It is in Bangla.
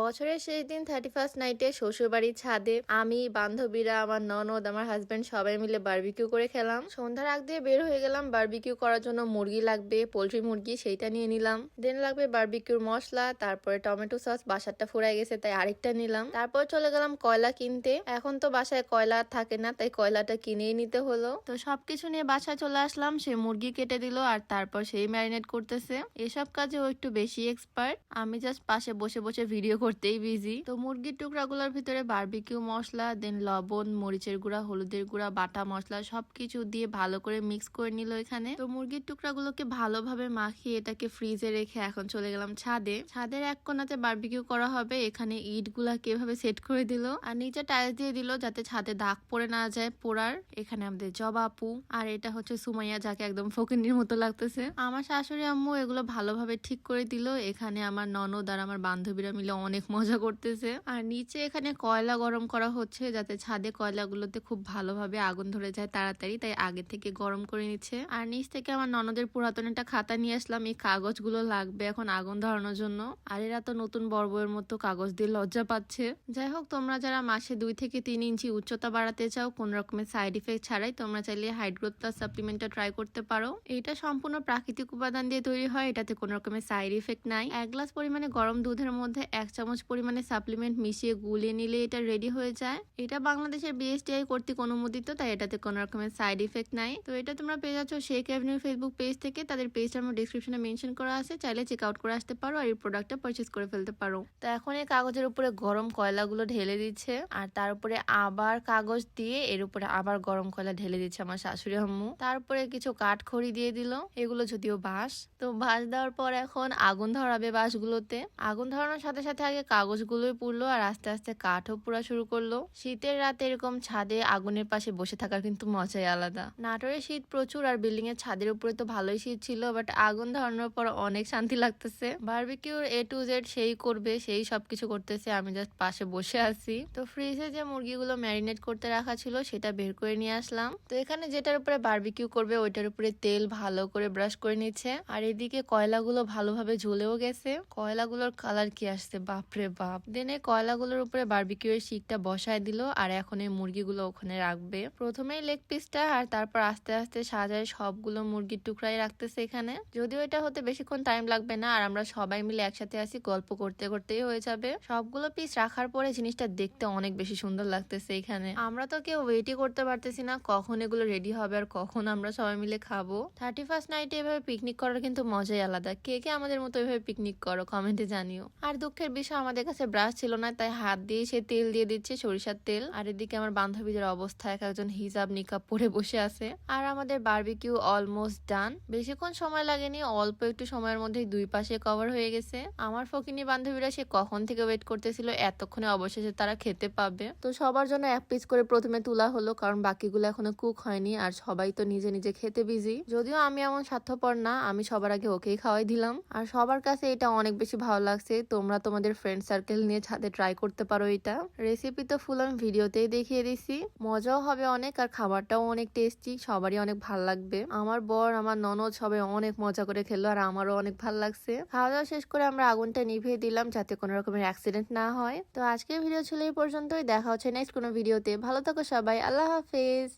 বছরের শেষ দিন থার্টি ফার্স্ট নাইটে শ্বশুরবাড়ির ছাদে আমি, বান্ধবীরা, আমার ননদ, আমার হাজব্যান্ড সবাই মিলে বারবিকিউ করে খেলাম। সন্ধ্যার আগ দিয়ে বের হয়ে গেলাম বারবিকিউ করার জন্য মুরগি লাগবে, পোলট্রি মুরগি সেইটা নিয়ে নিলাম। দেন লাগবে বারবিকিউর মশলা, তারপরে টমেটো সস বাসারটা ফুরাই গেছে তাই আরেকটা নিলাম। তারপর চলে গেলাম কয়লা কিনতে। এখন তো বাসায় কয়লা থাকে না তাই কয়লাটা কিনেই নিতে হলো। তো সবকিছু নিয়ে বাসায় চলে আসলাম, সে মুরগি কেটে দিল আর তারপর সেই ম্যারিনেট করতেছে। এসব কাজে ও একটু বেশি এক্সপার্ট আমি জাস্ট পাশে বসে বসে ভিডিও করতেই বিজি তো মুরগির টুকরাগুলোর ভিতরে বার্বিকিউ মশলা দেন লবণ, মরিচের গুঁড়া, হলুদের গুঁড়া, বাটা মশলা সবকিছু দিয়ে ভালো করে মিক্স করে নিল এখানে। তো মুরগির টুকরাগুলোকে ভালোভাবে মাখিয়ে এটাকে ফ্রিজে রেখে এখন চলে গেলাম ছাদে। ছাদের এক কোনাতে বার্বিকিউ করা হবে। এখানে ইটগুলা কীভাবে সেট করে দিল। আর নিচে টাইলস দিয়ে দিল যাতে ছাদে দাগ পড়ে না যায় পোড়ার। এখানে আমাদের জবা আপু। আর এটা হচ্ছে সুমাইয়া, যাকে একদম ফকিনির মতো লাগতেছে। আমার শাশুড়ি আম্মু এগুলো ভালোভাবে ঠিক করে দিল। এখানে আমার ননদ আর আমার বান্ধবীরা মিলে অনেক মজা করতেছে। আর নিচে এখানে কয়লা গরম করা হচ্ছে যাতে ছাদে কয়লাগুলোতে খুব ভালোভাবে আগুন ধরে যায় তাড়াতাড়ি, তাই আগে থেকে গরম করে নিচ্ছে। আর নিচ থেকে আমার ননদের পুরাতন একটা খাতা নিয়ে আসলাম, এই কাগজগুলো লাগবে এখন আগুন ধরানোর জন্য। আর এরা তো নতুন বর্বয়ের মতো কাগজ দিয়ে লজ্জা পাচ্ছে। যাই হোক, তোমরা যারা মাসে দুই থেকে তিন ইঞ্চি উচ্চতা বাড়াতে চাও, কোন রকমের সাইড ইফেক্ট ছাড়াই তোমরা চাইলে হাইড্রোথ প্লাস সাপ্লিমেন্টটা ট্রাই করতে পারো। এটা সম্পূর্ণ প্রাকৃতিক উপাদান দিয়ে তৈরি হয়, এটাতে কোনো রকমের সাইড ইফেক্ট নাই। এক গ্লাস পরিমাণে গরম দুধের মধ্যে এক চামচ পরিমাণে সাপ্লিমেন্ট মিশিয়ে গুলিয়ে নিলে এটা রেডি হয়ে যায়। এটা বাংলাদেশের বিএসটিআই কর্তৃক অনুমোদিত, তাই এটাতে কোনো রকমের সাইড ইফেক্ট নাই। তো এটা তোমরা পেয়ে যাচ্ছ শেখ অ্যাভিনিউ ফেসবুক পেজ থেকে। তাদের পেজটা আমার ডিসক্রিপশনে মেনশন করা আছে। চাইলে চেক আউট করে আসতে পারো আর এই প্রোডাক্টটা পারচেস করে ফেলতে পারো। তো এখন এই কাগজের উপরে গরম কয়লাগুলো ঢেলে দিচ্ছে আর তার উপরে আবার কাগজ দিয়ে এর উপরে আবার গরম কয়লা ঢেলে দিচ্ছে আমার শাশুড়ি আম্মু। তারপরে কিছু কাঠ খড়ি দিয়ে দিল, এগুলো যদিও বাঁশ। তো বাঁশ দেওয়ার পর এখন আগুন ধরাবে বাঁশগুলোতে। আগুন ধরানোর সাথে সাথে আগে কাগজগুলোই পুড়লো আর আস্তে আস্তে কাঠও পুরা শুরু করল। শীতের রাতে এরকম ছাদে আগুনের পাশে বসে থাকার কিন্তু মজাই আলাদা। নাটোরে শীত প্রচুর আর বিল্ডিং এর ছাদের উপরে তো ভালোই শীত ছিল বাট আগুন ধরানোর পর অনেক শান্তি লাগতেছে। বারবিকিউর এ টু জেড সেই করবে, সেই সবকিছু করতেছে, আমি জাস্ট পাশে বসে আছি। তো ফ্রিজে যে মুরগিগুলো ম্যারিনেট করতে রাখা ছিল, সেটা বের করে নিয়ে আসলাম। তো এখানে যেটার উপরে বার্বিকিউ করবে, ওইটার উপরে তেল ভালো করে ব্রাশ করে নিচ্ছে। আর এদিকে কয়লাগুলো ভালোভাবে ঝুলেও গেছে। কয়লাগুলোর কালার কি আসছে বাপরে বাপ। দেনে কয়লাগুলোর উপরে বারবিকিউ এর শিকটা বসায় দিল আর এখন এই মুরগিগুলো ওখানে রাখবে। প্রথমেই লেগ পিসটা আর তারপর আস্তে আস্তে সাজায় সবগুলো মুরগির টুকরাই রাখতেছে এখানে। যদিও এটা হতে বেশিক্ষণ টাইম লাগবে না আর আমরা সবাই মিলে একসাথে আসি গল্প করতে করতেই হয়ে যাবে। সবগুলো পিস রাখার পরে জিনিসটা দেখতে অনেক বেশি সুন্দর লাগতেছে এখানে। আমরা তো কেউ ওয়েটই করতে পারতেছি না কখন এগুলো রেডি হবে আর কখন আমরা সবাই মিলে খাব। থার্টি ফার্স্ট নাইটে এভাবে পিকনিক করার কিন্তু মজাই আলাদা। কে কে আমাদের মতো এভাবে পিকনিক করো? কমেন্টে জানিও। আর দুঃখের বিষয় আমাদের কাছে ব্রাশ ছিল না, তাই হাত দিয়ে সে তেল দিয়ে দিচ্ছে সরিষার তেল। আর এদিকে আমার বান্ধবীদের অবস্থা, এক একজন হিজাব নিকাব পরে বসে আছে। আর আমাদের বারবিকিউ অলমোস্ট ডান বেশিক্ষণ সময় লাগেনি, অল্প একটু সময়ের মধ্যেই দুই পাশে কভার হয়ে গেছে। আমার ফকিনি বান্ধবীরা সে কখন থেকে ওয়েট করতেছিল, এতক্ষণে অবশেষে তারা খেতে পাবে। তো সবার জন্য এক পিস করে প্রথমে তোলা হলো, কারণ বাকিগুলো এখনও কুক হয়নি, আর সবাই তো নিজে নিজে খেতে বিজি যদিও আমি এমন স্বার্থপর না, আমি সবার আগে ওকেই খাওয়াই দিলাম। আর সবার কাছে এটা অনেক বেশি ভালো লাগছে, তোমরা তোমাদের ফ্রেন্ড সার্কেল নিয়ে ছাদে ট্রাই করতে পারো এটা। রেসিপি তো ফুল আমি ভিডিওতেই দেখিয়ে দিছি। মজাও হবে অনেক আর খাবারটাও অনেক টেস্টি সবারই অনেক ভালো লাগবে। আমার বর, আমার ননদ সবাই অনেক মজা করে খেলো আর আমারও অনেক ভালো লাগছে। খাওয়া দাওয়া শেষ করে আমরা আগুনটা নিভিয়ে দিলাম যাতে কোনো রকমের অ্যাক্সিডেন্ট না হয়। তো আজকের ভিডিও ছিল এই পর্যন্তই। দেখা হচ্ছে নেক্সট কোনো ভিডিওতে। ভালো থাকো সবাই। আল্লাহ হাফেজ।